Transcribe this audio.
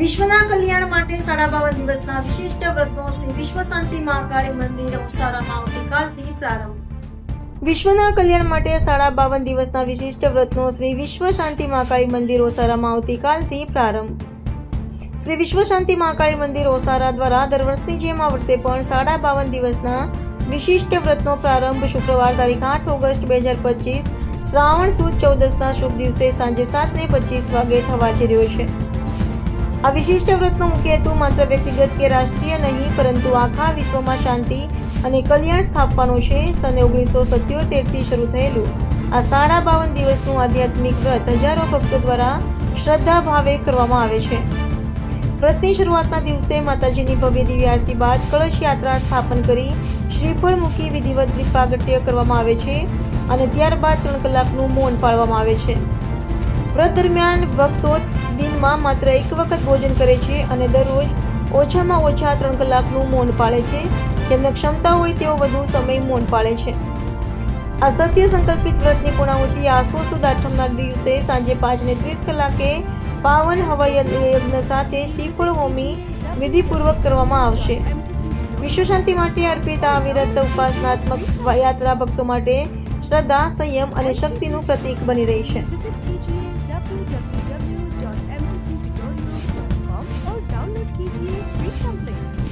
વિશ્વના કલ્યાણ માટે સાડા બાવન દિવસના વિશિષ્ટ વ્રતનો શ્રી વિશ્વ શાંતિ મહાકાળી મંદિર ઓસારામાં આવતીકાલથી પ્રારંભ. વિશ્વના કલ્યાણ માટે સાડા બાવન દિવસના વિશિષ્ટ વ્રતનો શ્રી વિશ્વ શાંતિ મહાકાળી મંદિર ઓસારામાં આવતીકાલથી પ્રારંભ. શ્રી વિશ્વ શાંતિ મહાકાળી મંદિર ઓસારા દ્વારા દર વર્ષની જેમ આ વર્ષે પણ સાડા બાવન દિવસના વિશિષ્ટ વ્રતનો પ્રારંભ શુક્રવાર તારીખ આઠ ઓગસ્ટ બે હજાર પચીસ શ્રાવણ સુદ ચૌદસના શુભ દિવસે સાંજે સાત ને પચીસ વાગે થવા જઈ રહ્યો છે. આ વિશિષ્ટ વ્રતનો મુખ્ય હેતુ માત્ર વ્યક્તિગત કે રાષ્ટ્રીય નહીં, પરંતુ આખા વિશ્વમાં શાંતિ અને કલ્યાણ સ્થાપવાનો છે. સને ઓગણીસો સત્યોતેરથી શરૂ થયેલું આ સાડા બાવન દિવસનું આધ્યાત્મિક વ્રત હજારો ભક્તો દ્વારા શ્રદ્ધા ભાવે કરવામાં આવે છે. વ્રતની શરૂઆતના દિવસે માતાજીની ભવ્ય દિવ્ય આરતી બાદ કળશ યાત્રા સ્થાપન કરી શ્રીફળ મૂકી વિધિવત દીપાગટ્ય કરવામાં આવે છે અને ત્યારબાદ ત્રણ કલાકનું મૌન પાળવામાં આવે છે. વ્રત દરમિયાન ભક્તો દિનમાં માત્ર એક વખત ભોજન કરે છે અને દરરોજ ઓછામાં ઓછા ત્રણ કલાકનું મૌન પાળે છે. જેમને ક્ષમતા હોય તેઓ વધુ સમય મૌન પાળે છે. આ સત્ય સંકલ્પિત વ્રતની પૂર્ણાહુતિ આસો સુદ આઠમના દિવસે સાંજે પાંચને ત્રીસ કલાકે પાવન હવાઈ યજ્ઞ સાથે શ્રીફળ હોમી વિધિપૂર્વક કરવામાં આવશે. વિશ્વ શાંતિ માટે અર્પિત આ વિરત ઉપાસનાત્મક યાત્રા ભક્તો માટે શ્રદ્ધા, સંયમ અને શક્તિનું પ્રતીક બની રહી છે. कीजिए www.mtctutorials.com और डाउनलोड कीजिए फ्री टेम्पलेट्स